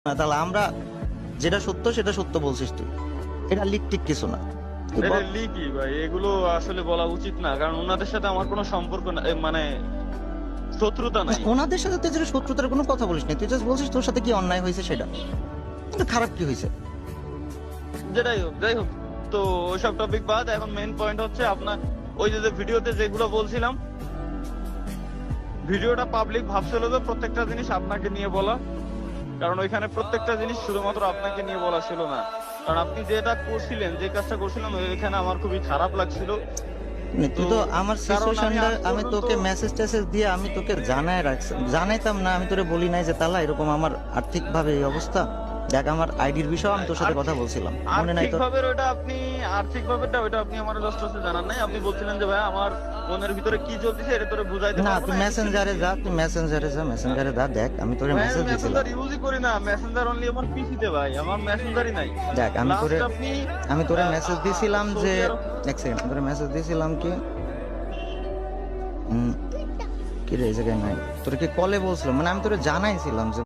না তাহলে আমরা যেটা সত্য সেটা সত্য বলছিস তুই। এটা লিক টিক কিছু না। লিকি ভাই এগুলো আসলে বলা উচিত না কারণ ওনাদের সাথে আমার কোনো সম্পর্ক না মানে শত্রুতা নাই। ওনাদের সাথে তুই যেটা শত্রুতার কোনো কথা বলিস না তুই জাস্ট বলছিস তোর সাথে কি অন্যায় হয়েছে সেটা। কিন্তু খারাপ কি হয়েছে? যেটাই হোক যাই হোক তো ওইসব টপিক বাদ এখন মেইন পয়েন্ট হচ্ছে আপনার ওই যে যে ভিডিওতে যেগুলো বলছিলাম ভিডিওটা পাবলিক ভাবছিল যে প্রত্যেকটা জিনিস আপনাকে নিয়ে বলা। কারণ ওইখানে প্রত্যেকটা জিনিস শুধুমাত্র আপনাকে নিয়ে বলা ছিল না। কারণ আপনি যেটা করছিলেন যে কাজটা করছিলেন ওইখানে আমার খুবই খারাপ লাগছিল। তুই তো আমার আমি সিচুয়েশনটা আমি তোকে মেসেজ টেসেজ দিয়ে আমি তোকে জানাই রাখছি জানাইতাম না আমি তোরে বলি নাই যে তালা এরকম আমার আর্থিক ভাবে এই অবস্থা? দেখ আমার আইডির বিষয়ে আমি তোর সাথে কথা বলছিলাম। মনে নাই তোর ওটা আপনি ওটা আপনি আমার জানান নাই। আপনি বলছিলেন যে ভাই আমার মনের ভিতরে কি চলতেছে এটা তোরে বুঝাইতে না তুই মেসেঞ্জারে যা তুই মেসেঞ্জারে যা মেসেঞ্জারে যা দেখ আমি তোরে মেসেজ দিছিলাম মেসেঞ্জার ইউজই করি না মেসেঞ্জার অনলি আমার পিসিতে ভাই আমার মেসেঞ্জারই নাই। দেখ আমি তোরে আমি তোরে মেসেজ দিছিলাম যে এক সেকেন্ড তোরে মেসেজ দিছিলাম কি? কি রে এই জায়গায় নাই। তোরে কি কলে বলছিলাম? মানে আমি তোরে জানাইছিলাম যে